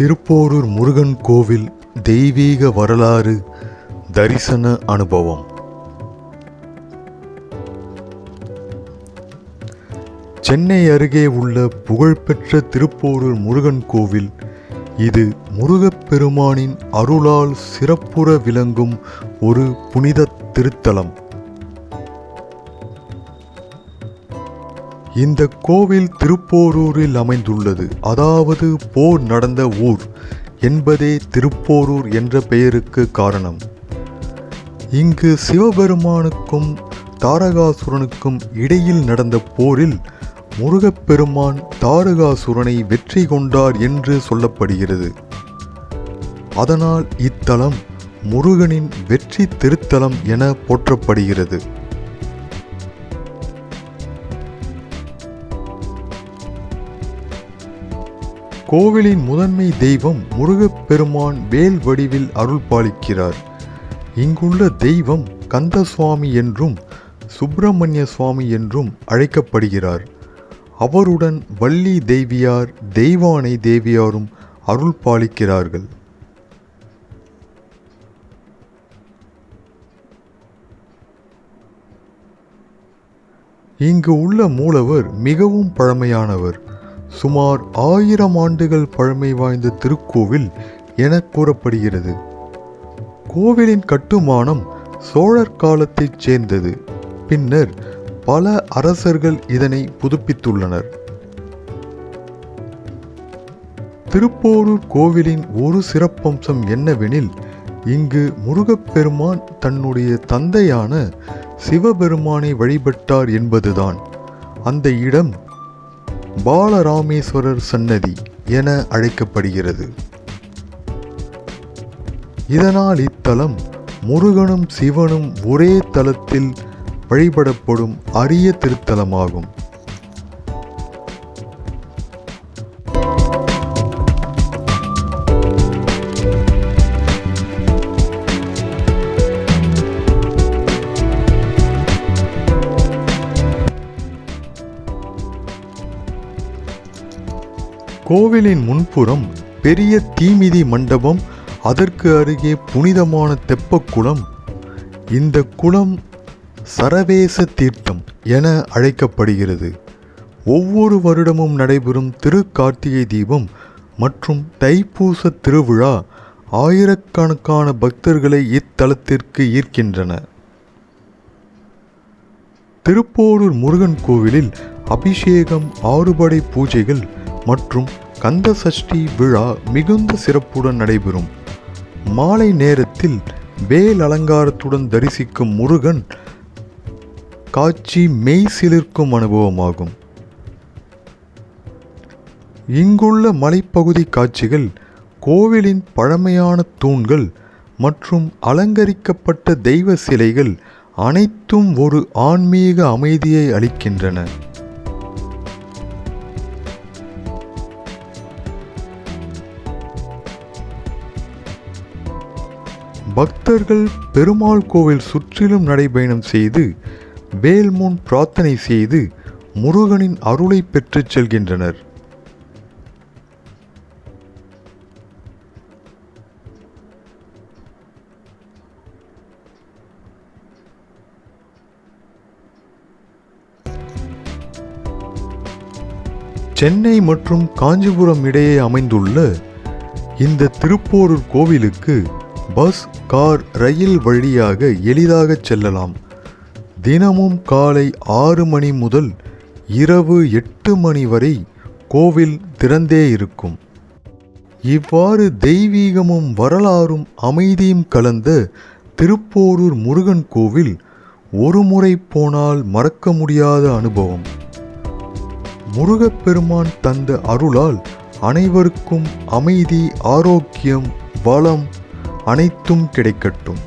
திருப்போரூர் முருகன் கோவில் தெய்வீக வரலாறு தரிசன அனுபவம். சென்னை அருகே உள்ள புகழ்பெற்ற திருப்போரூர் முருகன் கோவில் இது முருகப்பெருமானின் அருளால் சிறப்புற விளங்கும் ஒரு புனித திருத்தலம். இந்த கோவில் திருப்போரூரில் அமைந்துள்ளது. அதாவது போர் நடந்த ஊர் என்பதே திருப்போரூர் என்ற பெயருக்கு காரணம். இங்கு சிவபெருமானுக்கும் தாரகாசுரனுக்கும் இடையில் நடந்த போரில் முருகப்பெருமான் தாரகாசுரனை வெற்றி கொண்டார் என்று சொல்லப்படுகிறது. அதனால் இத்தலம் முருகனின் வெற்றி திருத்தலம் என போற்றப்படுகிறது. கோவிலின் முதன்மை தெய்வம் முருகப்பெருமான் வேல் வடிவில் அருள் பாலிக்கிறார் இங்குள்ள தெய்வம் கந்தசுவாமி என்றும் சுப்பிரமணிய சுவாமி என்றும் அழைக்கப்படுகிறார். அவருடன் வள்ளி தேவியார் தெய்வானை தேவியாரும் அருள் பாலிக்கிறார்கள் இங்கு உள்ள மூலவர் மிகவும் பழமையானவர். சுமார் ஆயிரம் ஆண்டுகள் பழமை வாய்ந்த திருக்கோவில் என கூறப்படுகிறது. கோவிலின் கட்டுமானம் சோழர் காலத்தைச் சேர்ந்தது. பின்னர் பல அரசர்கள் இதனை புதுப்பித்துள்ளனர். திருப்போரூர் கோவிலின் ஒரு சிறப்பம்சம் என்னவெனில் இங்கு முருகப்பெருமான் தன்னுடைய தந்தையான சிவபெருமானை வழிபட்டார் என்பதுதான். அந்த இடம் பாலராமேஸ்வரர் சன்னதி என அழைக்கப்படுகிறது. இதனால் இத்தலம் முருகனும் சிவனும் ஒரே தலத்தில் வழிபடப்படும் அரிய திருத்தலமாகும். கோவிலின் முன்புறம் பெரிய தீமிதி மண்டபம் அதற்கு அருகே புனிதமான தெப்பக்குளம் இந்த குளம் சரவேச தீர்த்தம் என அழைக்கப்படுகிறது. ஒவ்வொரு வருடமும் நடைபெறும் திருக்கார்த்திகை தீபம் மற்றும் தைப்பூச திருவிழா ஆயிரக்கணக்கான பக்தர்களை இத்தலத்திற்கு ஈர்க்கின்றன. திருப்போரூர் முருகன் கோவிலில் அபிஷேகம் ஆறுபடை பூஜைகள் மற்றும் கந்த சஷ்டி விழா மிகுந்த சிறப்புடன் நடைபெறும். மாலை நேரத்தில் வேல் அலங்காரத்துடன் தரிசிக்கும் முருகன் காட்சி மெய் சிலிர்க்கும் அனுபவமாகும். இங்குள்ள மலைப்பகுதி காட்சிகள் கோவிலின் பழமையான தூண்கள் மற்றும் அலங்கரிக்கப்பட்ட தெய்வ சிலைகள் அனைத்தும் ஒரு ஆன்மீக அமைதியை அளிக்கின்றன. பக்தர்கள் பெருமாள் கோவில் சுற்றிலும் நடைபயணம் செய்து வேல்முன் பிரார்த்தனை செய்து முருகனின் அருளை பெற்றுச் செல்கின்றனர். சென்னை மற்றும் காஞ்சிபுரம் இடையே அமைந்துள்ள இந்த திருப்போரூர் கோவிலுக்கு பஸ் கார் ரயில் வழியாக எளிதாக செல்லலாம். தினமும் காலை ஆறு மணி முதல் இரவு எட்டு மணி வரை கோவில் திறந்தே இருக்கும். இவ்வாறு தெய்வீகமும் வரலாறும் அமைதியும் கலந்த திருப்போரூர் முருகன் கோவில் ஒரு முறை போனால் மறக்க முடியாத அனுபவம். முருகப்பெருமான் தந்த அருளால் அனைவருக்கும் அமைதி ஆரோக்கியம் வளம் அனைத்தும் கிடைக்கட்டும்.